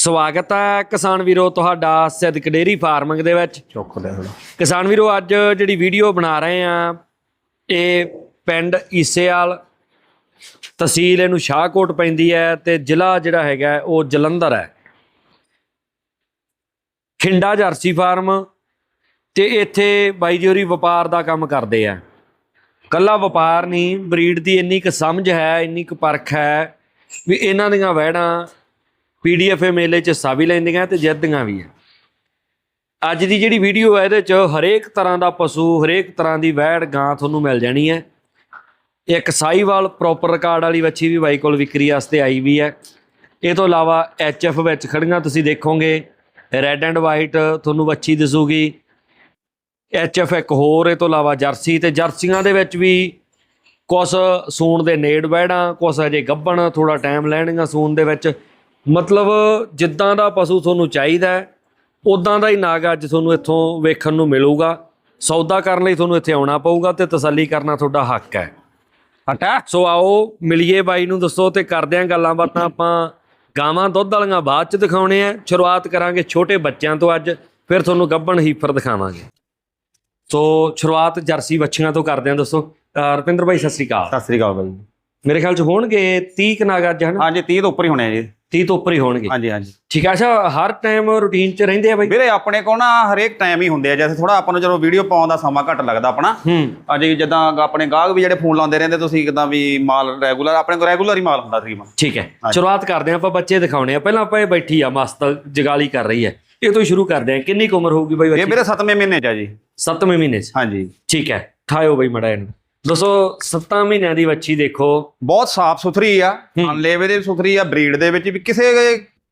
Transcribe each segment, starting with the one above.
ਸਵਾਗਤ ਹੈ ਕਿਸਾਨ ਵੀਰੋ ਤੁਹਾਡਾ ਸਿੱਧਕ ਡੇਰੀ ਫਾਰਮਿੰਗ ਦੇ ਵਿੱਚ। ਚੁੱਕ ਲੈ ਹੁਣ। ਕਿਸਾਨ ਵੀਰੋ ਅੱਜ ਜਿਹੜੀ ਵੀਡੀਓ ਬਣਾ ਰਹੇ ਆ ਇਹ ਪਿੰਡ ਈਸੇਵਾਲ ਤਹਿਸੀਲ ਇਹਨੂੰ ਸ਼ਾਹਕੋਟ ਪੈਂਦੀ ਹੈ ਤੇ ਜ਼ਿਲ੍ਹਾ ਜਿਹੜਾ ਹੈਗਾ ਉਹ ਜਲੰਧਰ ਹੈ। ਖਿੰਡਾ ਜਰਸੀ ਫਾਰਮ ਤੇ ਇੱਥੇ ਬਾਈ ਜੀ ਹੋਰੀ ਵਪਾਰ ਦਾ ਕੰਮ ਕਰਦੇ ਆ। ਕੱਲਾ ਵਪਾਰ ਨਹੀਂ ਬਰੀਡ ਦੀ ਇੰਨੀ ਕੁ ਸਮਝ ਹੈ ਇੰਨੀ ਕੁ ਪਰਖ ਹੈ ਵੀ ਇਹਨਾਂ ਦੀਆਂ ਵਹਿੜਾਂ ਪੀਡੀਐਫ ਮੇਲੇ 'ਚ ਹਿੱਸਾ ਵੀ ਲੈਂਦੀਆਂ ਤੇ ਜਿੱਤਦੀਆਂ ਵੀ ਆ। ਅੱਜ ਦੀ ਜਿਹੜੀ ਵੀਡੀਓ ਹੈ ਇਹਦੇ 'ਚ ਹਰੇਕ ਤਰ੍ਹਾਂ ਦਾ ਪਸ਼ੂ, ਹਰੇਕ ਤਰ੍ਹਾਂ ਦੀ ਵੈੜ ਗਾਂ ਤੁਹਾਨੂੰ ਮਿਲ ਜਾਣੀ ਹੈ। ਇੱਕ ਸਾਈਵਾਲ ਪ੍ਰੋਪਰ ਰਿਕਾਰਡ ਵਾਲੀ ਵੱਛੀ ਵੀ ਬਾਈ ਕੋਲ ਵਿਕਰੀ ਵਾਸਤੇ ਆਈ ਵੀ ਹੈ। ਇਹ ਤੋਂ ਇਲਾਵਾ ਐਚਐਫ ਵਿੱਚ ਖੜੀਆਂ ਤੁਸੀਂ ਦੇਖੋਗੇ ਰੈੱਡ ਐਂਡ ਵਾਈਟ ਤੁਹਾਨੂੰ ਵੱਛੀ ਦਿਸੂਗੀ। ਐਚਐਫ ਇੱਕ ਹੋਰ, ਇਹ ਤੋਂ ਇਲਾਵਾ ਜਰਸੀ ਤੇ ਜਰਸੀਆਂ ਦੇ ਵਿੱਚ ਵੀ ਕੁਛ ਸੂਣ ਦੇ ਨੇੜ ਵੈੜਾਂ, ਕੁਛ ਅਜੇ ਗੱਭਣ ਥੋੜਾ ਟਾਈਮ ਲੈਣਗੀਆਂ ਸੂਣ ਦੇ ਵਿੱਚ। ਮਤਲਬ ਜਿੱਦਾਂ ਦਾ ਪਸ਼ੂ ਤੁਹਾਨੂੰ ਚਾਹੀਦਾ ਹੈ ਉਦਾਂ ਦਾ ਹੀ ਨਾਗ ਅੱਜ ਤੁਹਾਨੂੰ ਇੱਥੋਂ ਵੇਖਣ ਨੂੰ ਮਿਲੂਗਾ। ਸੌਦਾ ਕਰਨ ਲਈ ਤੁਹਾਨੂੰ ਇੱਥੇ ਆਉਣਾ ਪਊਗਾ ਤੇ ਤਸੱਲੀ ਕਰਨਾ ਤੁਹਾਡਾ ਹੱਕ ਹੈ। ਹਟਾ। ਸੋ ਆਓ ਮਿਲੀਏ ਬਾਈ ਨੂੰ ਦੱਸੋ ਤੇ ਕਰਦੇ ਆਂ ਗੱਲਾਂ ਬਾਤਾਂ। ਆਪਾਂ ਗਾਵਾਂ ਦੁੱਧ ਵਾਲੀਆਂ ਬਾਅਦ ਚ ਦਿਖਾਉਣੇ ਆ। ਸ਼ੁਰੂਆਤ ਕਰਾਂਗੇ ਛੋਟੇ ਬੱਚਿਆਂ ਤੋਂ ਅੱਜ ਫਿਰ ਤੁਹਾਨੂੰ ਗੱਭਣ ਹੀਫਰ ਦਿਖਾਵਾਂਗੇ। ਸੋ ਸ਼ੁਰੂਆਤ ਜਰਸੀ ਬੱਚੀਆਂ ਤੋਂ ਕਰਦੇ ਆਂ ਦੱਸੋ ਅਹ ਰੁਪਿੰਦਰ ਭਾਈ ਸਤਿ ਸ੍ਰੀ ਅਕਾਲ। ਸਤਿ ਸ੍ਰੀ ਅਕਾਲ ਬਾਈ। ਮੇਰੇ ਖਿਆਲ ਚ ਹੋਣਗੇ 30 ਕੁ ਨਾਗ ਅੱਜ ਹਨ? ਹਾਂਜੀ 30 ਤੋਂ ਉੱਪਰ ਹੀ ਹੋਣੇ ਆ ਜੀ। 30 ਤੋਂ ਉੱਪਰ ਹੀ ਹੋਣਗੇ। ਹਾਂਜੀ ਹਾਂਜੀ। ਠੀਕ ਆ ਅੱਛਾ ਹਰ ਟਾਈਮ ਰੂਟੀਨ ਚ ਰਹਿੰਦੇ ਆ ਬਾਈ? ਵੀਰੇ ਆਪਣੇ ਕੋਲ ਨਾ ਹਰੇਕ ਟਾਈਮ ਹੀ ਹੁੰਦੇ ਆ। ਜੈਸੇ ਥੋੜਾ ਆਪਾਂ ਨੂੰ ਜਦੋਂ ਵੀਡੀਓ ਪਾਉਣ ਦਾ ਸਮਾਂ ਘੱਟ ਲੱਗਦਾ ਆਪਣਾ। ਹੂੰ। ਅੱਜ ਜਿੱਦਾਂ ਆਪਣੇ ਗਾਹਕ ਵੀ ਜਿਹੜੇ ਫੋਨ ਲਾਉਂਦੇ ਰਹਿੰਦੇ ਤੁਸੀਂ ਕਿਦਾਂ ਵੀ ਮਾਲ ਰੈਗੂਲਰ ਆਪਣੇ ਕੋਲ ਰੈਗੂਲਰ ਹੀ ਮਾਲ ਹੁੰਦਾ ਤਕਰੀਬਨ। ਠੀਕ ਹੈ। ਸ਼ੁਰੂਆਤ ਕਰਦੇ ਹਾਂ ਆਪਾਂ ਬੱਚੇ ਦਿਖਾਉਣੇ ਆ। ਪਹਿਲਾਂ ਆਪਾਂ ਇਹ ਬੈਠੀ ਆ ਮਸਤ ਜਗਾਲੀ ਕਰ ਰਹੀ ਹੈ। ਇਹ ਤੋਂ ਹੀ ਸ਼ੁਰੂ ਕਰਦੇ ਹਾਂ। ਕਿੰਨੀ ਕੁ ਉਮਰ ਹੋਊਗੀ ਬਾਈ ਇਹ ਵੀਰੇ 7ਵੇਂ ਮਹੀਨੇ ਚ ਆ ਜੀ। 7ਵੇਂ ਮਹੀਨੇ 'ਚ। ਹਾਂਜੀ। ਠੀਕ ਹੈ। ਠਾਇਓ ਬਾਈ ਮੜਾ ਇਹਨੂੰ। ਦੋਸਤੋ 7 ਮਹੀਨਿਆਂ ਦੀ ਬੱਚੀ ਦੇਖੋ। ਬਹੁਤ ਸਾਫ਼ ਸੁਥਰੀ ਆ। ਅਨਲੇਵੇ ਦੇ ਸੁਥਰੀ ਆ ਬਰੀਡ ਦੇ ਵਿੱਚ ਵੀ ਕਿਸੇ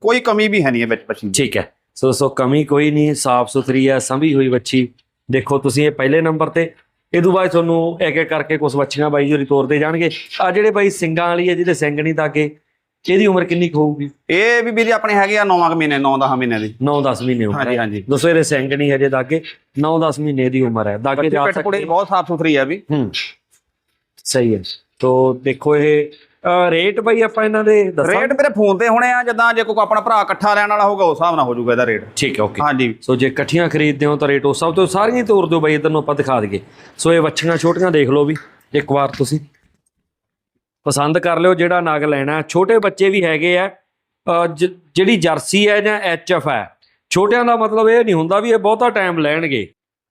ਕੋਈ ਕਮੀ ਵੀ ਹੈ ਨਹੀਂ ਵਿੱਚ ਪਛੀ ਦੀ। ਠੀਕ ਹੈ। ਸੋ ਦੋਸਤੋ ਕਮੀ ਕੋਈ ਨਹੀਂ ਸਾਫ਼ ਸੁਥਰੀ ਹੈ ਸੰਭੀ ਹੋਈ ਬੱਚੀ ਦੇਖੋ ਤੁਸੀਂ ਇਹ ਪਹਿਲੇ ਨੰਬਰ ਤੇ। ਇਹ ਤੋਂ ਬਾਅਦ ਤੁਹਾਨੂੰ ਇੱਕ ਇੱਕ ਕਰਕੇ ਕੁਝ ਬੱਚੀਆਂ ਬਾਈ ਜੀ ਤੋਰਦੇ ਜਾਣਗੇ। ਆ ਜਿਹੜੇ ਬਾਈ ਸਿੰਗਾਂ ਵਾਲੀ ਹੈ ਜਿਹਦੇ ਸਿੰਘ ਨਹੀਂ ਤਾਕੇ ਇਹਦੀ ਉਮਰ ਕਿੰਨੀ ਕੁ ਹੋਊਗੀ? ਇਹ ਵੀ ਵੀਰੇ ਆਪਣੇ ਹੈਗੇ ਆ 9 ਮਹੀਨੇ 9-10 ਮਹੀਨੇ ਦੀ। 9-10 ਮਹੀਨੇ ਉਮਰ ਹਾਂਜੀ ਹਾਂਜੀ। ਦੋਸਤੋ ਇਹਦੇ ਸਿੰਘ ਨਹੀਂ ਹਜੇ ਦਾਗੇ 9-10 ਮਹੀਨੇ ਦੀ ਉਮਰ ਹੈ। ਦਾਗੇ ਬੱਚੇ ਜਾ ਸਕਦੇ। ਬਹੁਤ ਸਾਫ਼ ਸੁਥਰੀ ਆ ਵੀ। ਹੂੰ। ਸਹੀ ਹੈ। ਤੋ ਦੇਖੋ ਇਹ ਅਹ ਰੇਟ ਭਾਈ ਆਪਾਂ ਇਹਨਾਂ ਦੇ ਦੱਸਾਂ। ਰੇਟ ਮੇਰੇ ਫੋਨ ਤੇ ਹੋਣੇ ਆ ਜਦਾਂ ਜੇ ਕੋਈ ਆਪਣਾ ਭਰਾ ਇਕੱਠਾ ਲੈਣ ਵਾਲਾ ਹੋਊਗਾ ਉਸ ਹਿਸਾਬ ਨਾਲ ਹੋ ਜਾਊਗਾ ਇਹਦਾ ਰੇਟ ਠੀਕ ਹੈ ਓਕੇ ਹਾਂਜੀ। ਸੋ ਜੇ ਇਕੱਠੀਆਂ ਖਰੀਦਦੇ ਹੋ ਤਾਂ ਰੇਟ ਉਸ ਸਭ ਤੋਂ ਸਾਰੀਆਂ ਹੀ ਤੋਰ ਦਿਓ ਬਾਈ ਇਧਰ ਨੂੰ ਆਪਾਂ ਦਿਖਾ ਦਈਏ। ਸੋ ਇਹ ਵੱਛੀਆਂ ਛੋਟੀਆਂ ਦੇਖ ਲਓ ਵੀ ਇੱਕ ਵਾਰ ਤੁਸੀਂ। ਪਸੰਦ ਕਰ ਲਿਓ ਜਿਹੜਾ ਨਗ ਲੈਣਾ। ਛੋਟੇ ਬੱਚੇ ਵੀ ਹੈਗੇ ਆ ਅਹ ਜ- ਜਿਹੜੀ ਜਰਸੀ ਹੈ ਜਾਂ ਐਚਐਫ ਹੈ। ਛੋਟਿਆਂ ਦਾ ਮਤਲਬ ਇਹ ਨਹੀਂ ਹੁੰਦਾ ਵੀ ਇਹ ਬਹੁਤਾ ਟਾਈਮ ਲੈਣਗੇ।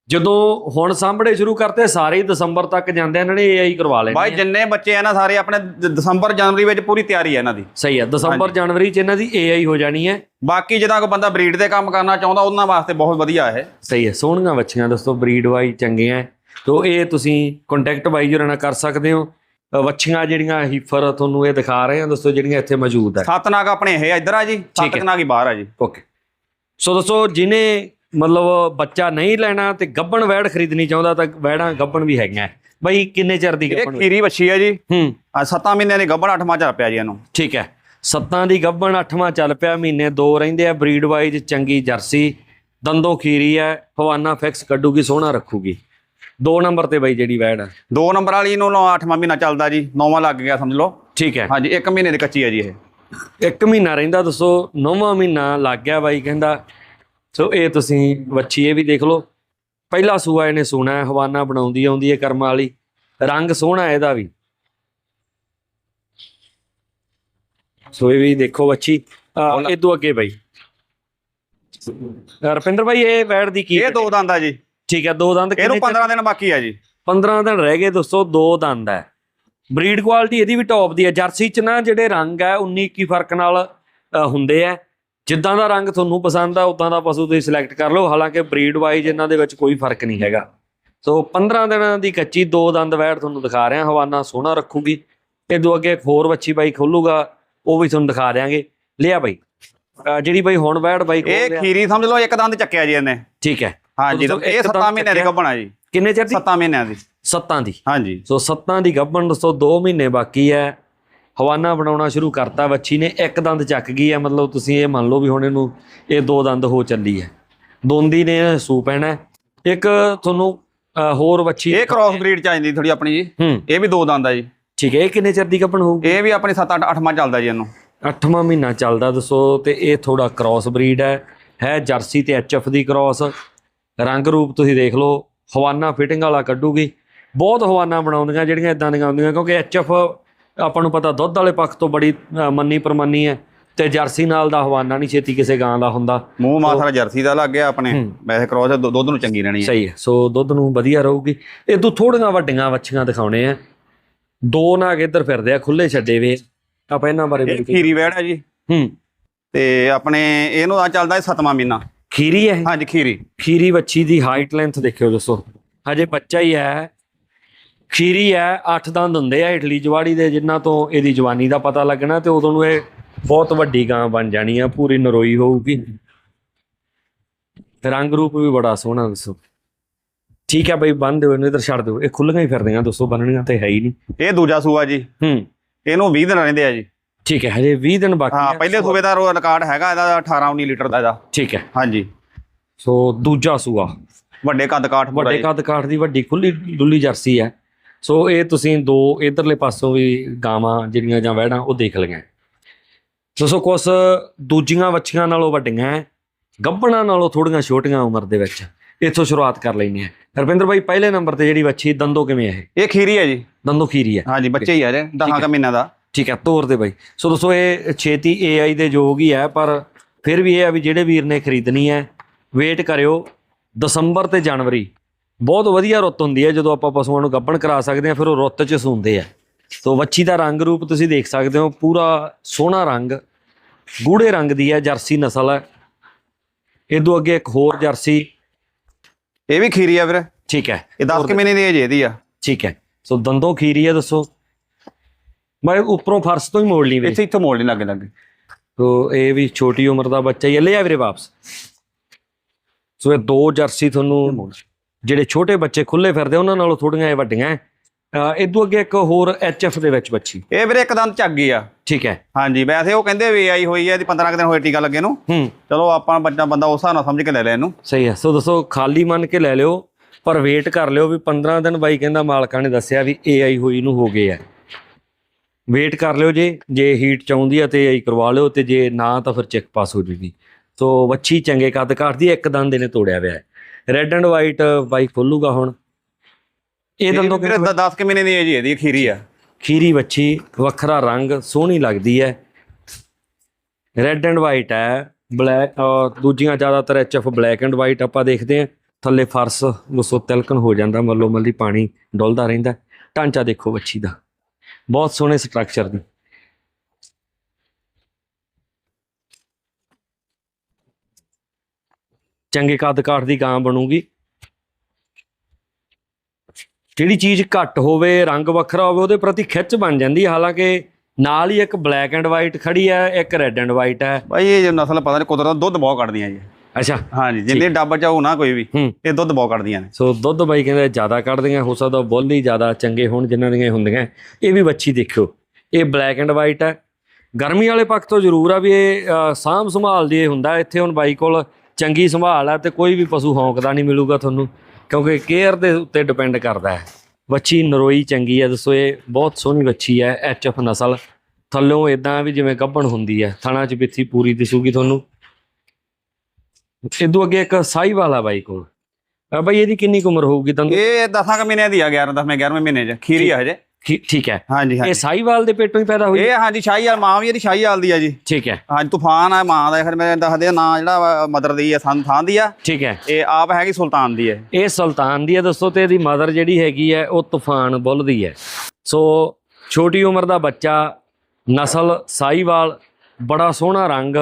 ਜਦੋਂ ਹੁਣ ਸਾਂਭੜੇ ਸ਼ੁਰੂ ਕਰਤੇ ਸਾਰੇ ਹੀ ਦਸੰਬਰ ਤੱਕ ਜਾਂਦੇ ਇਹਨਾਂ ਨੇ ਏਆਈ ਕਰਵਾ ਲੈਣੇ ਬਾਈ। ਜਿੰਨੇ ਬੱਚੇ ਆ ਨਾ ਸਾਰੇ ਆਪਣੇ ਦ- ਦਸੰਬਰ ਜਨਵਰੀ ਵਿੱਚ ਪੂਰੀ ਤਿਆਰੀ ਹੈ ਇਹਨਾਂ ਦੀ। ਸਹੀ ਹੈ ਦਸੰਬਰ ਜਨਵਰੀ ਚ ਇਹਨਾਂ ਦੀ ਏਆਈ ਹੋ ਜਾਣੀ ਹੈ। ਬਾਕੀ ਜਦੋਂ ਕੋਈ ਬੰਦਾ ਬਰੀਡ ਦੇ ਕੰਮ ਕਰਨਾ ਚਾਹੁੰਦਾ ਉਹਨਾਂ ਵਾਸਤੇ ਬਹੁਤ ਵਧੀਆ ਇਹ। ਸਹੀ ਹੈ ਸੋਹਣੀਆਂ ਬੱਚੀਆਂ ਦੋਸਤੋ ਬਰੀਡ ਵਾਈ ਚੰਗੇ ਆ ਤੋ ਇਹ ਤੁਸੀਂ ਕੰਟੈਕਟ ਬਾਈ ਜੁਰਾਂ ਨਾਲ ਕਰ ਸਕਦੇ ਹੋ। ਅ, ਵੱਛੀਆਂ ਜਿਹੜੀਆਂ ਹੀਫਰ ਤੁਹਾਨੂੰ ਇਹ ਦਿਖਾ ਰਹੇ ਆ ਦੋਸਤੋ ਜਿਹੜੀਆਂ ਇੱਥੇ ਮੌਜੂਦ ਹੈ ਸੱਤ ਨਾਗ ਆਪਣੇ ਇਹ ਇੱਧਰ ਆ ਜੀ। ਠੀਕ ਸੱਤ ਹੈ। ਨਾਗ ਹੀ ਬਾਹਰ ਆ ਜੀ। ਓਕੇ। ਸੋ ਦੋਸਤੋ ਜਿਨੇ ਮਤਲਬ ਬੱਚਾ ਨਹੀਂ ਲੈਣਾ ਤੇ ਗੱਬਣ ਵੈੜ ਖਰੀਦਣੀ ਚਾਹੁੰਦਾ ਤਾਂ ਵੈੜਾਂ ਗੱਬਣ ਵੀ ਹੈਗੀਆਂ। ਬਾਈ ਕਿੰਨੇ ਚਿਰ ਦੀ ਇਹ ਗੱਬਣ ਖੀਰੀ ਵੱਛੀ ਆ ਜੀ। ਹੂੰ। ਆ ਸੱਤਾਂ ਮਹੀਨਿਆਂ ਦੀ ਗੱਭਣ ਅੱਠਵਾਂ ਚੱਲ ਪਿਆ ਜੀ ਇਹਨੂੰ। ਠੀਕ ਹੈ। ਸੱਤਾਂ ਦੀ ਗੱਬਣ ਅੱਠਵਾਂ ਚੱਲ ਪਿਆ ਮਹੀਨੇ ਦੋ ਰਹਿੰਦੇ ਆ ਬਰੀਡ ਵਾਈਜ਼ ਚੰਗੀ ਜਰਸੀ ਦੰਦੋ ਖੀਰੀ ਹੈ ਹਵਾਨਾ ਫਿਕਸ ਕੱਢੂਗੀ ਸੋਹਣਾ ਰੱਖੂਗੀ। ਦੋ ਨੰਬਰ ਤੇ ਬਾਈ ਜਿਹੜੀ ਵੈੜ ਹੈ ਦੋ ਨੰਬਰ ਵਾਲੀ ਨੂੰ ਨੌ- ਅੱਠਵਾਂ ਮਹੀਨਾ ਚੱਲਦਾ ਜੀ ਨੌਵਾਂ ਲੱਗ ਗਿਆ ਸਮਝ ਲਓ। ਠੀਕ ਹੈ। ਹਾਂਜੀ ਇੱਕ ਮਹੀਨੇ ਦੀ ਕੱਚੀ ਆ ਜੀ ਇਹ। ਇੱਕ ਮਹੀਨਾ ਰਹਿੰਦਾ ਦੱਸੋ ਨੌਵਾਂ ਮਹੀਨਾ ਲੱਗ ਗਿਆ ਬਾਈ ਕਹਿੰਦਾ ਸੋ ਇਹ ਤੁਸੀਂ ਵੱਛੀ ਇਹ ਵੀ ਦੇਖ ਲਓ। ਪਹਿਲਾ ਸੂਆ ਇਹਨੇ ਸੋਨਾ ਹਵਾਨਾ ਬਣਾਉਂਦੀ ਆਉਂਦੀ ਹੈ ਕਰਮਾਂ ਵਾਲੀ। ਰੰਗ ਸੋਹਣਾ ਇਹਦਾ ਵੀ। ਸੋ ਇਹ ਵੀ ਦੇਖੋ ਵੱਛੀ। ਇਹ ਤੋਂ ਅੱਗੇ ਬਾਈ। ਰੁਪਿੰਦਰ ਭਾਈ ਇਹ ਵੈੜ ਦੀ ਕੀ ਇਹ ਦੋ ਦੰਦ ਆ ਜੀ। ਠੀਕ ਹੈ ਦੋ ਦੰਦ ਇਹਨੂੰ ਕਿੰਨੇ 15 ਦਿਨ ਬਾਕੀ ਆ ਜੀ। 15 ਦਿਨ ਰਹਿ ਗਏ ਦੋਸਤੋ ਦੋ ਦੰਦ ਹੈ। ਬਰੀਡ ਕੁਆਲਿਟੀ ਇਹਦੀ ਵੀ ਟੌਪ ਦੀ ਹੈ। ਜਰਸੀ ਚ ਨਾ ਜਿਹੜੇ ਰੰਗ ਹੈ 19 21 ਫ਼ਰਕ ਨਾਲ ਹੁੰਦੇ ਆ ਜਿੱਦਾਂ ਦਾ ਰੰਗ ਤੁਹਾਨੂੰ ਪਸੰਦ ਆ ਉਦਾਂ ਦਾ ਪਸ਼ੂ ਤੁਸੀਂ ਸਿਲੈਕਟ ਕਰ ਲਓ। ਹਾਲਾਂਕਿ ਬਰੀਡ ਵਾਈਜ਼ ਇਹਨਾਂ ਦੇ ਵਿੱਚ ਕੋਈ ਫ਼ਰਕ ਨਹੀਂ ਹੈਗਾ। ਸੋ 15 ਦਿਨਾਂ ਦੀ ਕੱਚੀ ਦੋ ਦੰਦ ਵੈੜ ਤੁਹਾਨੂੰ ਦਿਖਾ ਰਿਹਾ ਹਵਾਨਾ ਸੋਹਣਾ ਰੱਖੂਗੀ। ਇਹ ਦੋ ਅੱਗੇ ਇੱਕ ਹੋਰ ਵੱਛੀ ਬਾਈ ਖੋਲੂਗਾ ਉਹ ਵੀ ਤੁਹਾਨੂੰ ਦਿਖਾ ਦਿਆਂਗੇ। ਲਿਆ ਬਾਈ। ਜਿਹੜੀ ਬਾਈ ਹੁਣ ਵੈੜ ਬਾਈ ਖੋਲ ਇਹ ਖੀਰੀ ਸਮਝ ਲਓ ਇੱਕ ਦੰਦ ਚੱਕਿਆ ਜੀ ਇਹਨੇ। ਠੀਕ ਹੈ। ਹਾਂਜੀ ਇਹ ਇੱਕ ਸੱਤਾਂ ਦੰਦ ਮਹੀਨਿਆਂ ਦੀ। ਗੱਭਣ ਜੀ। ਕਿੰਨੇ ਚਿਰ ਦੀ? ਸੱਤਾਂ ਮਹੀਨਿਆਂ ਦੀ। ਸੱਤਾਂ ਦੀ। ਹਾਂਜੀ। ਸੋ ਸੱਤਾਂ ਦੀ ਗੱਭਣ ਦੋਸਤੋ 2 ਮਹੀਨੇ ਬਾਕੀ ਹੈ। ਹਵਾਨਾ ਬਣਾਉਣਾ ਸ਼ੁਰੂ ਕਰਤਾ ਬੱਚੀ ਨੇ ਇੱਕ ਦੰਦ ਚੱਕ ਗਈ ਹੈ ਮਤਲਬ ਤੁਸੀਂ ਇਹ ਮੰਨ ਲਓ ਵੀ ਹੁਣ ਇਹਨੂੰ ਇਹ ਦੋ ਦੰਦ ਹੋ ਚੱਲੀ ਹੈ। ਦੋਂਦੀ ਨੇ ਸੂ ਪੈਣਾ। ਇੱਕ ਤੁਹਾਨੂੰ ਹੋਰ ਬੱਚੀ ਇਹ ਕ੍ਰਾਸ ਬਰੀਡ ਚ ਆ ਜਾਂਦੀ ਥੋੜੀ ਆਪਣੀ ਜੀ। ਇਹ ਵੀ ਦੋ ਦੰਦ ਆ ਜੀ। ਠੀਕ ਹੈ ਇਹ ਕਿੰਨੇ ਚਿਰ ਦੀ ਗੱਭਣ ਹੋਊਗੀ? ਇਹ ਵੀ ਆਪਣੀ 7 8 8ਵਾਂ ਚੱਲਦਾ ਜੀ ਇਹਨੂੰ। ਅੱਠਵਾਂ ਮਹੀਨਾ ਚੱਲਦਾ ਦੱਸੋ ਤੇ ਇਹ ਥੋੜਾ ਕ੍ਰਾਸ ਬਰੀਡ ਹੈ। ਹੈ ਜਰਸੀ ਤੇ ਐਚਐਫ ਦੀ ਕ੍ਰਾਸ ਰੰਗ ਰੂਪ ਤੁਸੀਂ ਦੇਖ ਲਓ ਹਵਾਨਾ ਫਿਟਿੰਗ ਵਾਲਾ ਕੱਢੂਗੀ। ਬਹੁਤ ਹਵਾਨਾ ਬਣਾਉਂਦੀਆਂ ਜਿਹੜੀਆਂ ਇਦਾਂ ਦੀਆਂ ਆਉਂਦੀਆਂ ਕਿਉਂਕਿ ਐਚਐਫ ਆਪਾਂ ਨੂੰ ਪਤਾ ਦੁੱਧ ਵਾਲੇ ਪੱਖ ਤੋਂ ਬੜੀ ਮੰਨੀ ਪਰਮੰਨੀ ਹੈ ਤੇ ਜਰਸੀ ਨਾਲ ਦਾ ਹਵਾਨਾ ਨਹੀਂ ਛੇਤੀ ਕਿਸੇ ਗਾਂ ਦਾ ਹੁੰਦਾ। ਮੂੰਹ ਮਾਥਾ ਜਰਸੀ ਦਾ ਲੱਗ ਗਿਆ ਆਪਣੇ। ਵੈਸੇ ਕ੍ਰੋਸ ਦੁੱਧ ਨੂੰ ਚੰਗੀ ਰਹਿਣੀ ਹੈ। ਸਹੀ ਹੈ। ਸੋ ਦੁੱਧ ਨੂੰ ਵਧੀਆ ਰਹੂਗੀ। ਇਹ ਤੋਂ ਥੋੜੀਆਂ ਵੱਡੀਆਂ ਵੱਛੀਆਂ ਦਿਖਾਉਣੇ ਆ। ਦੋ ਨਾਗ ਇੱਧਰ ਫਿਰਦੇ ਆ ਖੁੱਲੇ ਛੱਡੇ ਵੇ ਆਪਾਂ ਇਹਨਾਂ ਬਾਰੇ ਇਹ ਖੀਰੀ ਵੈੜ ਜੀ। ਹੂੰ। ਤੇ ਆਪਣੇ ਇਹਨੂੰ ਆ ਚੱਲਦਾ ਹੈ ਸੱਤਵਾਂ ਮਹੀਨਾ। ਖੀਰੀ ਹੈ? ਹਾਂਜੀ ਖੀਰੀ। ਖੀਰੀ ਵੱਛੀ ਦੀ ਹਾਈਟ ਲੈਂਥ ਦੇਖਿਓ ਦੋਸਤੋ ਹਜੇ ਬੱਚਾ ਹੀ ਹੈ। ਖੀਰੀ ਹੈ ਅੱਠ ਦੰਦ ਹੁੰਦੇ ਆ ਇਟਲੀ ਜਵਾੜੀ ਦੇ ਜਿਨ੍ਹਾਂ ਤੋਂ ਇਹਦੀ ਜਵਾਨੀ ਦਾ ਪਤਾ ਲੱਗਣਾ ਤੇ ਉਦੋਂ ਨੂੰ ਇਹ ਬਹੁਤ ਵੱਡੀ ਗਾਂ ਬਣ ਜਾਣੀ ਆ ਪੂਰੀ ਨਰੋਈ ਹੋਊਗੀ। ਰੰਗ ਰੂਪ ਵੀ ਬੜਾ ਸੋਹਣਾ ਦੱਸੋ। ਠੀਕ ਹੈ ਬਈ ਬੰਨ ਦਿਓ ਇਹਨੂੰ ਇਧਰ ਛੱਡ ਦਿਓ। ਇਹ ਖੁੱਲੀਆਂ ਹੀ ਫਿਰਦੀਆਂ ਦੋਸਤੋ ਬੰਨਣੀਆਂ ਤੇ ਹੈ ਹੀ ਨਹੀਂ। ਇਹ ਦੂਜਾ ਸੂਆ ਜੀ। ਹੂੰ। ਇਹਨੂੰ 20 ਦਿਨ ਰਹਿੰਦੇ ਆ ਜੀ। ਠੀਕ ਹੈ ਹਜੇ 20 ਦਿਨ ਬਾਕੀ ਹਾਂ। ਪਹਿਲੇ ਸੂਬੇ ਦਾ ਰਿਕਾਰਡ ਹੈਗਾ ਇਹਦਾ 18 19 ਲੀਟਰ ਦਾ ਇਹਦਾ। ਠੀਕ ਹੈ। ਹਾਂਜੀ। ਸੋ ਦੂਜਾ ਸੂਆ। ਵੱਡੇ ਕੱਦ ਕਾਠ ਵੱਡੇ। ਕੱਦ ਕਾਠ ਦੀ ਵੱਡੀ ਖੁੱਲੀ ਡੁੱਲੀ ਜਰਸੀ ਹੈ। ਸੋ ਇਹ ਤੁਸੀਂ ਦੋ ਇਧਰਲੇ ਪਾਸੋਂ ਵੀ ਗਾਵਾਂ ਜਿਹੜੀਆਂ ਜਾਂ ਵਹਿੜਾਂ ਉਹ ਦੇਖ ਲਈਆਂ। ਦੋਸਤੋ ਕੁਛ ਦੂਜੀਆਂ ਵੱਛੀਆਂ ਨਾਲੋਂ ਵੱਡੀਆਂ ਹੈ, ਗੱਭਣਾਂ ਨਾਲੋਂ ਥੋੜੀਆਂ ਛੋਟੀਆਂ ਉਮਰ ਦੇ ਵਿੱਚ ਇੱਥੋਂ ਸ਼ੁਰੂਆਤ ਕਰ ਲੈਣੀ ਹੈ ਰਵਿੰਦਰ ਭਾਈ ਪਹਿਲੇ ਨੰਬਰ ਤੇ ਜਿਹੜੀ ਵੱਛੀ ਦੰਦੋ ਕਿਵੇਂ ਹੈ ਇਹ? ਖੀਰੀ ਹੈ ਜੀ। ਦੰਦੋ ਖੀਰੀ ਹੈ ਹਾਂਜੀ ਬੱਚੇ ਹੀ ਆ ਜੇ 10 ਕ ਮਹੀਨਿਆਂ ਦਾ। ਠੀਕ ਹੈ ਤੋਰ ਦੇ ਬਾਈ। ਸੋ ਦੋਸਤੋ ਇਹ ਛੇਤੀ AI ਦੇ ਯੋਗ ਹੀ ਹੈ ਪਰ ਫਿਰ ਵੀ ਇਹ ਆ ਵੀ ਜਿਹੜੇ ਵੀਰ ਨੇ ਖਰੀਦਣੀ ਹੈ ਵੇਟ ਕਰਿਓ ਦਸੰਬਰ ਤੇ ਜਨਵਰੀ ਬਹੁਤ ਵਧੀਆ ਰੁੱਤ ਹੁੰਦੀ ਹੈ ਜਦੋਂ ਆਪਾਂ ਪਸ਼ੂਆਂ ਨੂੰ ਗੱਭਣ ਕਰਾ ਸਕਦੇ ਹਾਂ ਫਿਰ ਉਹ ਰੁੱਤ 'ਚ ਸੂੰਦੇ ਆ। ਸੋ ਵੱਛੀ ਦਾ ਰੰਗ ਰੂਪ ਤੁਸੀਂ ਦੇਖ ਸਕਦੇ ਹੋ ਪੂਰਾ ਸੋਹਣਾ ਰੰਗ ਗੂੜੇ ਰੰਗ ਦੀ ਹੈ ਜਰਸੀ ਨਸਲ ਹੈ। ਇਦੋਂ ਅੱਗੇ ਇੱਕ ਹੋਰ ਜਰਸੀ। ਇਹ ਵੀ ਖੀਰੀ ਆ ਵੀਰ? ਠੀਕ ਹੈ। ਇਹ 10 ਕ ਮਹੀਨੇ ਦੀ ਏਜ ਇਹਦੀ ਆ। ਠੀਕ ਹੈ। ਸੋ ਦੰਦੋਂ ਖੀਰੀ ਹੈ ਦੱਸੋ। ਮੈਂ ਉੱਪਰੋਂ ਫਰਸ਼ ਤੋਂ ਹੀ ਮੋੜ ਲਈ ਵੀਰੇ। ਇੱਥੇ ਇੱਥੇ ਮੋੜ ਨਹੀਂ ਲੱਗੇ ਲੱਗੇ। ਤੋ ਇਹ ਵੀ ਛੋਟੀ ਉਮਰ ਦਾ ਬੱਚਾ ਹੀ ਹੈ। ਲੈ ਆ ਵੀਰੇ ਵਾਪਸ। ਸੋ ਇਹ ਦੋ ਜਰਸੀ ਤੁਹਾਨੂੰ ਜਿਹੜੇ ਛੋਟੇ ਬੱਚੇ ਖੁੱਲੇ ਫਿਰਦੇ ਉਹਨਾਂ ਨਾਲੋਂ ਥੋੜੀਆਂ ਇਹ ਵੱਡੀਆਂ ਇਦੋਂ ਅੱਗੇ ਇੱਕ ਹੋਰ ਐਚਐਫ ਦੇ ਵਿੱਚ ਬੱਚੀ। ਇਹ ਵੀਰੇ ਇੱਕਦਮ ਝੱਗ ਗਈ ਆ। ਠੀਕ ਹੈ ਹਾਂਜੀ ਵੈਸੇ ਉਹ ਕਹਿੰਦੇ ਵੀ ਆਈ ਹੋਈ ਹੈ ਇਹਦੀ 15 ਕੁ ਦਿਨ ਹੋਏ ਟੀਕਾ ਲੱਗੇ ਨੂੰ। ਹੂੰ। ਚਲੋ ਆਪਾਂ ਬੱਚਾ ਬੰਦਾ ਉਸ ਹਿਸਾਬ ਨਾਲ ਸਮਝ ਕੇ ਲੈ ਲੈ ਇਹਨੂੰ। ਸਹੀ ਹੈ ਸੋ ਦੱਸੋ ਖਾਲੀ ਮੰਨ ਕੇ ਲੈ ਲਿਓ ਪਰ ਵੇਟ ਕਰ ਲਿਓ ਵੀ 15 ਦਿਨ ਬਾਈ ਕਹਿੰਦਾ ਮਾਲਕਾਂ ਨੇ ਦੱਸਿਆ ਵੀ ਏਆਈ ਹੋਈ ਨੂੰ ਹੋ ਗਏ ਆ ਵੇਟ ਕਰ ਲਿਓ ਜੇ ਜੇ ਹੀਟ ਚਾਹੁੰਦੀ ਆ ਤੇ ਏਆਈ ਕਰਵਾ ਲਿਓ ਤੇ ਜੇ ਨਾ ਤਾਂ ਫਿਰ ਚੈੱਕ ਪਾਸ ਹੋ ਜੂਗੀ। ਸੋ ਵੱਛੀ ਚੰਗੇ ਕੱਦ ਕਾਟਦੀ ਇੱਕ ਦੰਦ ਇਹਨੇ ਤੋੜਿਆ ਹੋਇਆ ਹੈ ਰੈੱਡ ਐਂਡ ਵਾਈਟ ਬਾਈ ਖੋਲੂਗਾ ਹੁਣ। ਇਹ ਦੰਦੋਂ ਵੀਰੇ 10 ਕੁ ਮਹੀਨੇ ਦੀ ਏਜ ਇਹਦੀ ਖੀਰੀ ਆ। ਖੀਰੀ ਵੱਛੀ ਵੱਖਰਾ ਰੰਗ ਸੋਹਣੀ ਲੱਗਦੀ ਹੈ। ਰੈੱਡ ਐਂਡ ਵਾਈਟ ਹੈ ਬਲੈਕ ਦੂਜੀਆਂ ਜ਼ਿਆਦਾਤਰ ਐਚਐਫ ਬਲੈਕ ਐਂਡ ਵਾਈਟ ਆਪਾਂ ਦੇਖਦੇ ਹਾਂ। ਥੱਲੇ ਫਰਸ਼ ਉਸੋ ਤਿਲਕਣ ਹੋ ਜਾਂਦਾ ਮੱਲੋ ਮੱਲੀ ਪਾਣੀ ਡੁੱਲਦਾ ਰਹਿੰਦਾ। ਢਾਂਚਾ ਦੇਖੋ ਵੱਛੀ ਦਾ। ਬਹੁਤ ਸੋਹਣੇ ਸਟਰਕਚਰ ਦੀ ਚੰਗੇ ਕੱਦ ਕਾਠ ਦੀ ਗਾਂ ਬਣੂਗੀ। ਜਿਹੜੀ ਚੀਜ਼ ਘੱਟ ਹੋਵੇ ਰੰਗ ਵੱਖਰਾ ਹੋਵੇ ਉਹਦੇ ਪ੍ਰਤੀ ਖਿੱਚ ਬਣ ਜਾਂਦੀ ਹੈ। ਹਾਲਾਂਕਿ ਨਾਲ ਹੀ ਇੱਕ ਬਲੈਕ ਐਂਡ ਵਾਈਟ ਖੜੀ ਹੈ ਇੱਕ ਰੈੱਡ ਐਂਡ ਵਾਈਟ ਹੈ। ਬਾਈ ਇਹ ਜੋ ਨਸਲ ਪਤਾ ਨਹੀਂ ਕੁਦਰਤ ਦੁੱਧ ਬਹੁਤ ਕੱਢਦੀਆਂ ਜੀ। ਅੱਛਾ। ਹਾਂਜੀ ਜਿੰਨੇ ਡੱਬ ਚਾਹੋ ਨਾ ਕੋਈ ਵੀ ਇਹ ਦੁੱਧ ਬਹੁਤ ਕੱਢਦੀਆਂ ਨੇ। ਸੋ ਦੁੱਧ ਬਾਈ ਕਹਿੰਦੇ ਜ਼ਿਆਦਾ ਕੱਢਦੀਆਂ ਹੋ ਸਕਦਾ ਬੁੱਲ ਹੀ ਜ਼ਿਆਦਾ ਚੰਗੇ ਹੋਣ ਜਿਨ੍ਹਾਂ ਦੀਆਂ ਹੁੰਦੀਆਂ। ਇਹ ਵੀ ਵੱਛੀ ਦੇਖਿਓ ਇਹ ਬਲੈਕ ਐਂਡ ਵਾਈਟ ਹੈ। ਗਰਮੀ ਵਾਲੇ ਪੱਖ ਤੋਂ ਜ਼ਰੂਰ ਆ ਵੀ ਇਹ ਸਾਂਭ ਸੰਭਾਲ ਦੀ ਇਹ ਹੁੰਦਾ। ਇੱਥੇ ਹੁਣ ਬਾਈ ਕੋਲ ਚੰਗੀ ਸੰਭਾਲ ਹੈ ਤੇ ਕੋਈ ਵੀ ਪਸ਼ੂ ਹੌਂਕਦਾ ਨਹੀਂ ਮਿਲੂਗਾ ਤੁਹਾਨੂੰ ਕਿਉਂਕਿ ਕੇਅਰ ਦੇ ਉੱਤੇ ਡਿਪੈਂਡ ਕਰਦਾ ਹੈ। ਵੱਛੀ ਨਰੋਈ ਚੰਗੀ ਹੈ ਦੱਸੋ ਇਹ ਬਹੁਤ ਸੋਹਣੀ ਵੱਛੀ ਹੈ ਐਚਐਫ ਨਸਲ। ਥੱਲੋਂ ਇਦਾਂ ਵੀ ਜਿਵੇਂ ਗੱਭਣ ਹੁੰਦੀ ਹੈ ਥਣਾ ਚ ਬਿੱਥੀ ਪੂਰੀ ਦਿਸੂਗੀ ਤੁਹਾਨੂੰ। ਇਦੋਂ ਅੱਗੇ ਇੱਕ ਸਾਈ ਵਾਲਾ ਬਾਈ ਕੋਲ। ਆ ਬਾਈ ਇਹਦੀ ਕਿੰਨੀ ਉਮਰ ਹੋਊਗੀ ਤੁਹਾਨੂੰ? ਇਹ 10 ਕੁ ਮਹੀਨਿਆਂ ਦੀ ਆ 11 10ਵੇਂ 11ਵੇਂ ਮਹੀਨੇ ਚ ਖੀਰੀ ਆ ਹਜੇ। ਠੀਕ ਹੈ। ਹਾਂਜੀ ਇਹ ਹਾਂਜੀ ਸਾਈਵਾਲ ਦੇ ਪੇਟੋਂ ਹੀ ਪੈਦਾ ਹੋਈ ਇਹ ਹਾਂਜੀ ਸ਼ਾਹੀਵਾਲ ਮਾਂ ਵੀ ਇਹਦੀ ਸ਼ਾਹੀਵਾਲ ਦੀ ਆ ਜੀ। ਠੀਕ ਹੈ। ਹਾਂਜੀ ਤੂਫਾਨ ਆ ਮਾਂ ਦਾ ਫਿਰ ਮੇਰੇ ਦੱਸਦੇ ਨਾਂ ਜਿਹੜਾ ਮਦਰ ਦੀ ਆ ਸੰਨ ਥਾਂ ਦੀ ਆ। ਠੀਕ ਹੈ। ਇਹ ਆਪ ਹੈਗੀ ਸੁਲਤਾਨ ਦੀ ਹੈ। ਇਹ ਸੁਲਤਾਨ ਦੀ ਹੈ ਦੋਸਤੋ ਤੇ ਇਹਦੀ ਮਦਰ ਜਿਹੜੀ ਹੈਗੀ ਹੈ ਉਹ ਤੂਫਾਨ ਬੁੱਲ ਦੀ ਹੈ। ਸੋ ਛੋਟੀ ਉਮਰ ਦਾ ਬੱਚਾ ਨਸਲ ਸਾਈਵਾਲ ਬੜਾ ਸੋਹਣਾ ਰੰਗ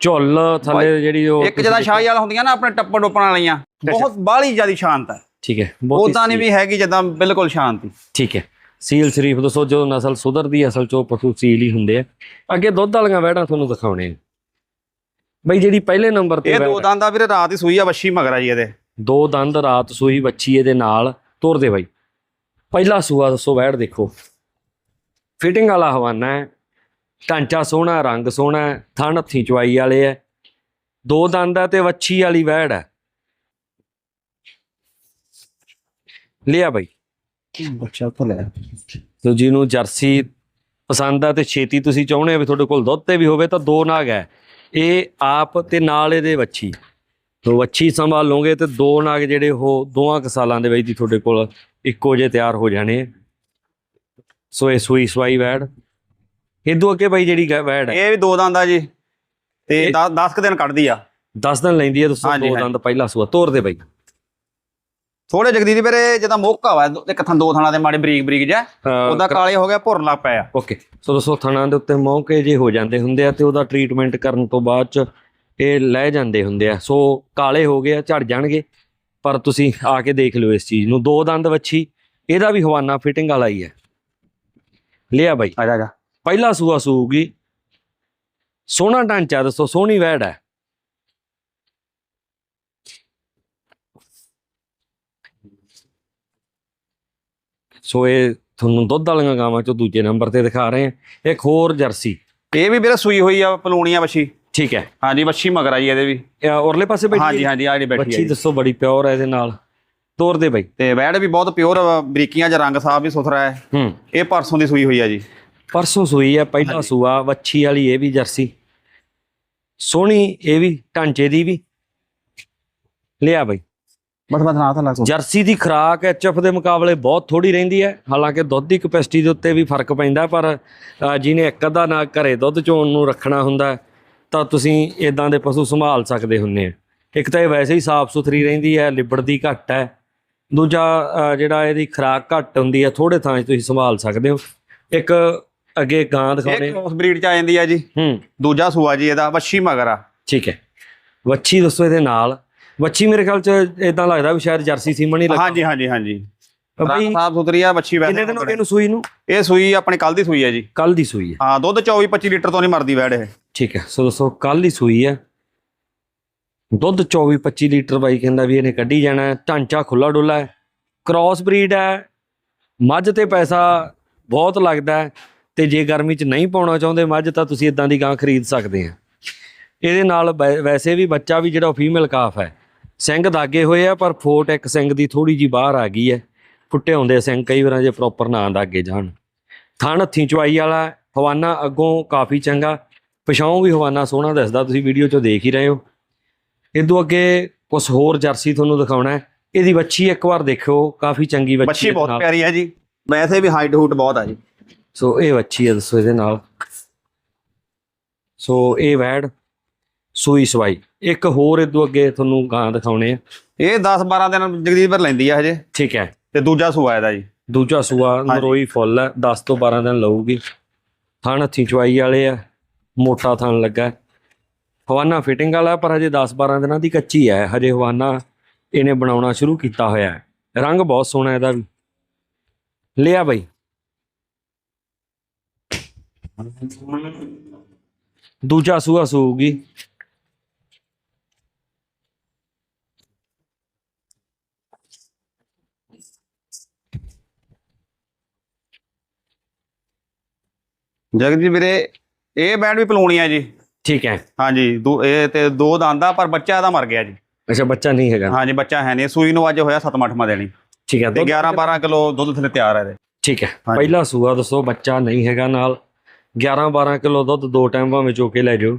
ਝੁੱਲ ਥੱਲੇ ਜਿਹੜੀ ਉਹ ਇੱਕ ਜਿਹਦਾ ਸ਼ਾਹੀਵਾਲ ਹੁੰਦੀਆਂ ਨਾ ਆਪਣੇ ਟੱਪਣ ਟੋਪਣ ਵਾਲੀਆਂ ਬਹੁਤ ਬਾਹਲੀ ਜਿਆਦੀ ਸ਼ਾਂਤ ਹੈ। ਠੀਕ ਹੈ ਬਹੁਤ ਹੀ ਉਦਾਂ ਨਹੀਂ ਵੀ ਹੈਗੀ ਜਦਾਂ ਬਿਲਕੁਲ ਸ਼ਾਂਤੀ। ਠੀਕ ਹੈ। ਸੀਲ ਸ਼ਰੀਫ ਦੋਸਤੋ ਜੋ ਨਸਲ ਸੁਧਰਦੀ ਅਸਲ ਚ ਪਸ਼ੂ ਸੀਲ ਹੀ ਹੁੰਦੇ ਆ। ਅੱਗੇ ਦੁੱਧ ਵਾਲੀਆਂ ਵਹਿੜਾਂ ਤੁਹਾਨੂੰ ਦਿਖਾਉਣੇ ਆ। ਬਈ ਜਿਹੜੀ ਪਹਿਲੇ ਨੰਬਰ ਤੇ ਇਹ ਦੋ ਦੰਦ ਆ ਵੀਰੇ ਰਾਤ ਹੀ ਸੂਈ ਆ ਵੱਛੀ ਮਗਰ ਆ ਜੀ ਇਹਦੇ। ਦੋ ਦੰਦ ਰਾਤ ਸੂਈ ਬੱਚੀ ਇਹਦੇ ਨਾਲ। ਤੋਰਦੇ ਬਾਈ। ਪਹਿਲਾ ਸੂਆ ਦੱਸੋ ਵੈੜ ਦੇਖੋ। ਫਿਟਿੰਗ ਵਾਲਾ ਹਵਾਨਾ ਹੈ। ਢਾਂਚਾ ਸੋਹਣਾ ਰੰਗ ਸੋਹਣਾ ਥਣ ਹੱਥੀ ਚਵਾਈ ਵਾਲੇ ਹੈ ਦੋ ਦੰਦ ਹੈ ਤੇ ਵੱਛੀ ਵਾਲੀ ਵੈੜ ਹੈ ਲਿਆ ਬਾਈ। ਅੱਛਾ ਉੱਥੋਂ ਲੈ ਤੋ ਜਿਹਨੂੰ ਜਰਸੀ ਪਸੰਦ ਆ ਤੇ ਛੇਤੀ ਤੁਸੀਂ ਚਾਹੁੰਦੇ ਆ ਵੀ ਤੁਹਾਡੇ ਕੋਲ ਦੁੱਧ ਤੇ ਵੀ ਹੋਵੇ ਤਾਂ ਦੋ ਨਾਗ ਹੈ। ਇਹ ਆਪ ਤੇ ਨਾਲ ਇਹਦੇ ਵੱਛੀ। ਤੋ ਵੱਛੀ ਸੰਭਾਲੋਗੇ ਤੇ ਦੋ ਨਾਗ ਜਿਹੜੇ ਉਹ ਦੋਆਂ ਕੁ ਸਾਲਾਂ ਦੇ ਵਿੱਚ ਹੀ ਤੁਹਾਡੇ ਕੋਲ ਇੱਕੋ ਜਿਹੇ ਤਿਆਰ ਹੋ ਜਾਣੇ। ਆ। ਸੋ ਇਹ ਸੂਈ ਸਵਾਈ ਵੈੜ। ਇਦੋਂ ਅੱਗੇ ਬਾਈ ਜਿਹੜੀ ਗ- ਵੈੜ ਹੈ। ਇਹ ਵੀ ਦੋ ਦੰਦ ਆ ਜੀ। ਤੇ ਇਹ- 10 ਕੁ ਦਿਨ ਕੱਢਦੀ ਆ। 10 ਦਿਨ ਲੈਂਦੀ ਹੈ ਹਾਂਜੀ, ਦੋ ਹਾਂਜੀ। ਦੰਦ ਪਹਿਲਾ ਸੂਆ। ਤੋਰ ਦੇ ਬਾਈ। ਥੋੜੇ ਜਗਦੀਪ ਵੀਰੇ ਜਦੋਂ ਮੋਕਾ ਵਾ ਇੱਕ ਥਾਂ ਦੋ ਥਾਣਾ ਦੇ ਮਾੜੇ ਬਰੀਕ ਬਰੀਕ ਜਿਹਾ ਉਹਦਾ ਕਾਲੇ ਹੋ ਗਿਆ ਭੁਰਨ ਲੱਗ ਪਿਆ। ਓਕੇ ਸੋ ਦੋਸਤੋ ਥਣਾਂ ਦੇ ਉੱਤੇ ਮੌਕੇ ਜੇ ਹੋ ਜਾਂਦੇ ਹੁੰਦੇ ਆ ਤੇ ਉਹਦਾ ਟ੍ਰੀਟਮੈਂਟ ਕਰਨ ਤੋਂ ਬਾਅਦ ਚ ਇਹ ਲੈ ਜਾਂਦੇ ਹੁੰਦੇ ਆ। ਸੋ ਕਾਲੇ ਹੋ ਗਏ ਆ ਝੜ ਜਾਣਗੇ ਪਰ ਤੁਸੀਂ ਆ ਕੇ ਦੇਖ ਲਿਓ ਇਸ ਚੀਜ਼ ਨੂੰ। ਦੋ ਦੰਦ ਵੱਛੀ ਇਹਦਾ ਵੀ ਹਵਾਨਾ ਫਿਟਿੰਗ ਵਾਲਾ ਹੀ ਹੈ। ਲਿਆ ਬਾਈ। ਆ ਜਾ ਆ ਜਾ। ਪਹਿਲਾ ਸੂਆ ਸੂਗੀ। ਸੋਹਣਾ ਢਾਂਚਾ ਦੱਸੋ ਸੋਹਣੀ ਵੈੜ ਹੈ। ਸੋ ਇਹ ਤੁਹਾਨੂੰ ਦੁੱਧ ਵਾਲੀਆਂ ਗਾਵਾਂ ਚੋਂ ਦੂਜੇ ਨੰਬਰ ਤੇ ਦਿਖਾ ਰਹੇ ਹਾਂ। ਇੱਕ ਹੋਰ ਜਰਸੀ। ਇਹ ਵੀ ਵੀਰੇ ਸੂਈ ਹੋਈ ਆ ਪਲੂਣੀਆਂ ਵੱਛੀ। ਠੀਕ ਹੈ। ਹਾਂਜੀ ਵੱਛੀ ਮਗਰ ਆ ਜੀ ਇਹਦੇ ਵੀ। ਇਹ ਉਰਲੇ ਪਾਸੇ ਬੈਠੀ ਹਾਂਜੀ ਹੈ? ਹਾਂਜੀ ਆ ਜਿਹੜੀ ਬੈਠੀ ਹੈ ਦੱਸੋ ਬੜੀ ਪਿਓਰ ਹੈ ਇਹਦੇ ਨਾਲ। ਤੋਰ ਦੇ ਬਾਈ। ਤੇ ਵੈੜ ਵੀ ਬਹੁਤ ਪਿਓਰ ਬਰੀਕੀਆਂ 'ਚ ਰੰਗ ਸਾਫ਼ ਵੀ ਸੁਥਰਾ ਹੈ। ਹੂੰ। ਇਹ ਪਰਸੋਂ ਦੀ ਸੂਈ ਹੋਈ ਆ ਜੀ। ਪਰਸੋਂ ਸੂਈ ਹੈ ਪਹਿਲਾ। ਸੂਆ ਵੱਛੀ ਵਾਲੀ ਇਹ ਵੀ ਜਰਸੀ। ਸੋਹਣੀ ਇਹ ਵੀ ਢਾਂਚੇ ਦੀ ਵੀ। ਲਿਆ ਬਾਈ। ਬਸ ਬਸ ਨਾ ਤਾਂ ਲੱਗ ਜਰਸੀ ਦੀ ਖੁਰਾਕ ਐਚਐਫ ਦੇ ਮੁਕਾਬਲੇ ਬਹੁਤ ਥੋੜੀ ਰਹਿੰਦੀ ਹੈ। ਹਾਲਾਂਕਿ ਦੁੱਧ ਦੀ ਕਪੈਸਿਟੀ ਦੇ ਉੱਤੇ ਵੀ ਫ਼ਰਕ ਪੈਂਦਾ ਪਰ ਜਿਹਨੇ ਇੱਕ ਅੱਧਾ ਨਾ ਘਰੇ ਦੁੱਧ ਚੋਣ ਨੂੰ ਰੱਖਣਾ ਹੁੰਦਾ ਹੈ, ਤਾਂ ਤੁਸੀਂ ਇਦਾਂ ਦੇ ਪਸ਼ੂ ਸੰਭਾਲ ਸਕਦੇ ਹੁੰਦੇ ਆ। ਇੱਕ ਤਾਂ ਇਹ ਵੈਸੇ ਹੀ ਸਾਫ਼ ਸੁਥਰੀ ਰਹਿੰਦੀ ਹੈ ਲਿਬੜਦੀ ਘੱਟ ਹੈ। ਦੂਜਾ ਜਿਹੜਾ ਇਹਦੀ ਖੁਰਾਕ ਘੱਟ ਹੁੰਦੀ ਹੈ ਥੋੜੇ ਥਾਂ 'ਚ ਤੁਸੀਂ ਸੰਭਾਲ ਸਕਦੇ ਹੋ। ਇੱਕ ਅੱਗੇ ਗਾਂ ਦਿਖਾਉਣੇ। ਇਹ ਉਸ ਬਰੀਡ 'ਚ ਆ ਜਾਂਦੀ ਆ ਜੀ। ਹੂੰ। ਦੂਜਾ ਸੂਆ ਜੀ ਇਹਦਾ ਵੱਛੀ ਮਗਰ ਆ। ਠੀਕ ਹੈ। ਵੱਛੀ ਦੱਸੋ ਇਹਦੇ ਨਾਲ। ਵੱਛੀ ਮੇਰੇ ਖਿਆਲ 'ਚ ਇਦਾਂ ਲੱਗਦਾ ਵੀ ਸ਼ਾਇਦ ਜਰਸੀ ਸੀਮਨ ਹੀ ਲੱਗਾ। ਹਾਂਜੀ ਹਾਂਜੀ ਹਾਂਜੀ। ਬਈ ਸਾਫ਼ ਸੁਥਰੀ ਆ ਵੱਛੀ ਕਿੰਨੇ ਵੈਸੇ ਦਿਨ ਹੋ ਗਏ ਇਹਨੂੰ ਸੂਈ ਨੂੰ? ਇਹ ਸੂਈ ਆਪਣੀ ਕੱਲ ਦੀ ਸੂਈ ਆ ਜੀ। ਕੱਲ ਦੀ ਸੂਈ ਹੈ ਹਾਂ ਦੁੱਧ 24 25 ਲੀਟਰ ਤੋਂ ਨਹੀਂ ਮਰਦੀ ਵੈੜ ਇਹ। ਠੀਕ ਹੈ ਸੋ ਦੋਸਤੋ ਕੱਲ ਹੀ ਸੂਈ ਹੈ ਦੁੱਧ 24 25 ਲੀਟਰ ਬਾਈ ਕਹਿੰਦਾ ਵੀ ਇਹਨੇ ਕੱਢੀ ਜਾਣਾ ਹੈ ਢਾਂਚਾ ਖੁੱਲਾ ਡੁੱਲਾ ਹੈ। ਕ੍ਰਾਸ ਬਰੀਡ ਹੈ। ਮੱਝ ਤੇ ਪੈਸਾ ਬਹੁਤ ਲੱਗਦਾ ਹੈ ਤੇ ਜੇ ਗਰਮੀ 'ਚ ਨਹੀਂ ਪਾਉਣਾ ਚਾਹੁੰਦੇ ਮੱਝ ਤਾਂ ਤੁਸੀਂ ਇਦਾਂ ਦੀ ਗਾਂ ਖਰੀਦ ਸਕਦੇ ਆ। ਇਹਦੇ ਨਾਲ ਵੈਸੇ ਵੀ ਬੱਚਾ ਵੀ ਜਿਹੜਾ ਫੀਮੇਲ ਕਾਫ ਹੈ। ਸਿੰਘ ਦਾਗੇ ਹੋਏ ਆ ਪਰ ਫੋਟ ਇੱਕ ਸਿੰਘ ਦੀ ਥੋੜੀ ਜੀ ਬਾਹਰ ਆ ਗਈ ਹੈ। ਫੁੱਟੇ ਹੁੰਦੇ ਸਿੰਘ ਕਈ ਵਾਰਾਂ ਜੇ ਪ੍ਰੋਪਰ ਨਾ ਦਾਗੇ ਜਾਣ। ਥਣ ਹੱਥੀਂ ਚਵਾਈ ਵਾਲਾ ਹੈ, ਹਵਾਨਾ ਅੱਗੋਂ ਕਾਫੀ ਚੰਗਾ। ਪਛਾਉਂ ਵੀ ਹਵਾਨਾ ਸੋਹਣਾ ਦਿਸਦਾ ਤੁਸੀਂ ਵੀਡੀਓ 'ਚੋਂ ਦੇਖ ਹੀ ਰਹੇ ਹੋ। ਇਦੋਂ ਅੱਗੇ ਕੁਝ ਹੋਰ ਜਰਸੀ ਤੁਹਾਨੂੰ ਦਿਖਾਉਣਾ ਹੈ। ਇਹਦੀ ਵੱਛੀ ਇੱਕ ਵਾਰ ਦੇਖਿਓ ਕਾਫੀ ਚੰਗੀ ਵੱਛੀ ਬਹੁਤ। ਪਿਆਰੀ ਆ ਜੀ। ਵੈਸੇ ਵੀ ਹਾਈਟ ਹੂਟ ਬਹੁਤ ਆ ਜੀ। ਸੋ ਇਹ ਵੱਛੀ ਹੈ ਦੱਸੋ ਇਹਦੇ ਨਾਲ। ਸੋ ਇਹ ਵੈੜ ਸੂਈ ਸਵਾਈ। ਇੱਕ ਹੋਰ ਇਦੋਂ ਅੱਗੇ ਤੁਹਾਨੂੰ ਗਾਂ ਦਿਖਾਉਣੇ ਆ। ਇਹ 10 12 ਦਿਨ ਜਗਦੀਪ ਪਰ ਲੈਂਦੀ ਆ ਹਜੇ। ਠੀਕ ਹੈ। ਤੇ ਦੂਜਾ ਸੂਆ ਇਹਦਾ ਜੀ। ਦੂਜਾ ਸੂਆ ਨਰੋਈ ਫੁੱਲ ਹੈ 10 ਤੋਂ 12 ਦਿਨ ਲਊਗੀ। ਥਣ ਹੱਥੀਂ ਚਵਾਈ ਵਾਲੇ ਆ ਮੋਟਾ ਥਣ ਲੱਗਾ। ਹਵਾਨਾ ਫਿਟਿੰਗ ਵਾਲਾ ਪਰ ਹਜੇ 10 12 ਦਿਨਾਂ ਦੀ ਕੱਚੀ ਹੈ ਹਜੇ ਹਵਾਨਾ ਇਹਨੇ ਬਣਾਉਣਾ ਸ਼ੁਰੂ ਕੀਤਾ ਹੋਇਆ ਹੈ। ਰੰਗ ਬਹੁਤ ਸੋਹਣਾ ਇਹਦਾ ਵੀ। ਲਿਆ ਬਈ। ਦੂਜਾ ਸੂਆ ਸੂਗੀ ਜਗਦੀਪ ਵੀਰੇ ਇਹ ਬੈਂਡ ਵੀ ਪਲੂਣੀ ਆ ਜੀ। ਠੀਕ ਹੈ। ਹਾਂਜੀ ਦੋ ਇਹ ਤੇ ਦੋ ਦੰਦ ਪਰ ਬੱਚਾ ਇਹਦਾ ਮਰ ਗਿਆ ਜੀ। ਅੱਛਾ ਬੱਚਾ ਨਹੀਂ ਹੈਗਾ। ਹਾਂਜੀ ਬੱਚਾ ਹੈ ਨਹੀਂ। ਸੂਈ ਨੂੰ ਅੱਜ ਹੋਇਆ 7 8ਵਾਂ ਦੇਣੀ ਠੀਕ ਹੈ ਤੇ ਦੁੱਧ- 11 12 ਕਿਲੋ ਦੁੱਧ ਥੱਲੇ ਤਿਆਰ ਹੈ ਇਹਦੇ। ਠੀਕ ਹੈ। ਪਹਿਲਾ ਸੂਆ ਦੱਸੋ ਬੱਚਾ ਨਹੀਂ ਹੈਗਾ ਨਾਲ। 11 12 ਕਿਲੋ ਦੁੱਧ ਦੋ ਟਾਈਮ ਭਾਵੇਂ ਚੋ ਕੇ ਲੈ ਜਾਓ।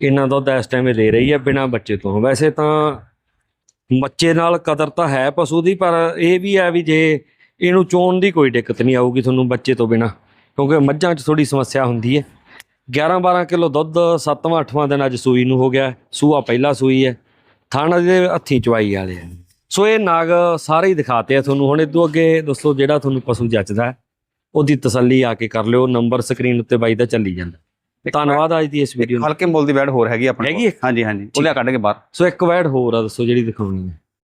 ਇੰਨਾ ਦੁੱਧ ਇਸ ਟਾਈਮ ਦੇ ਰਹੀ ਹੈ ਬਿਨਾ ਬੱਚੇ ਤੋਂ। ਵੈਸੇ ਤਾਂ ਬੱਚੇ ਨਾਲ ਕਦਰ ਤਾਂ ਹੈ ਪਸ਼ੂ ਦੀ ਪਰ ਇਹ ਵੀ ਹੈ ਵੀ ਜੇ ਇਹਨੂੰ ਚੋਣ ਦੀ ਕੋਈ ਦਿੱਕਤ ਨਹੀਂ ਆਊਗੀ ਤੁਹਾਨੂੰ ਬੱਚੇ ਤੋਂ ਬਿਨਾ। ਕਿਉਂਕਿ ਮੱਝਾਂ 'ਚ ਥੋੜੀ ਸਮੱਸਿਆ ਹੁੰਦੀ ਹੈ। 11 12 ਕਿਲੋ ਦੁੱਧ 7ਵਾਂ 8ਵਾਂ ਦਿਨ ਅੱਜ ਸੂਈ ਨੂੰ ਹੋ ਗਿਆ। ਸੂਆ ਪਹਿਲਾ ਸੂਈ ਹੈ। ਥਾਣਾ ਦੇ ਹੱਥੀਂ ਚਵਾਈ ਵਾਲੇ ਆ। ਸੋ ਇਹ ਨਾਗ ਸਾਰੇ ਹੀ ਦਿਖਾਤੇ ਆ ਤੁਹਾਨੂੰ। ਹੁਣ ਇਦੋਂ ਅੱਗੇ ਦੋਸਤੋ ਜਿਹੜਾ ਤੁਹਾਨੂੰ ਪਸ਼ੂ ਜੱਚਦਾ ਉਹਦੀ ਤਸੱਲੀ ਆ ਕੇ ਕਰ ਲਿਓ। ਨੰਬਰ ਸਕਰੀਨ ਉੱਤੇ ਬਾਈ ਦਾ ਚੱਲੀ ਜਾਂਦਾ। ਧੰਨਵਾਦ ਅੱਜ ਦੀ ਇਸ ਵੀਡੀਓ ਨੂੰ। ਹਲਕੇ ਮੁੱਲ ਦੀ ਬੈਡ ਹੋਰ ਹੈਗੀ ਆਪਣੇ ਕੋਲ। ਹਾਂਜੀ ਹਾਂਜੀ। ਉਹ ਲਿਆ ਕੱਢ ਕੇ ਬਾਹਰ। ਸੋ ਇੱਕ ਵੈਡ ਹੋਰ ਆ ਦੱਸੋ ਜਿਹੜੀ ਦਿਖਾਉਣੀ ਹੈ।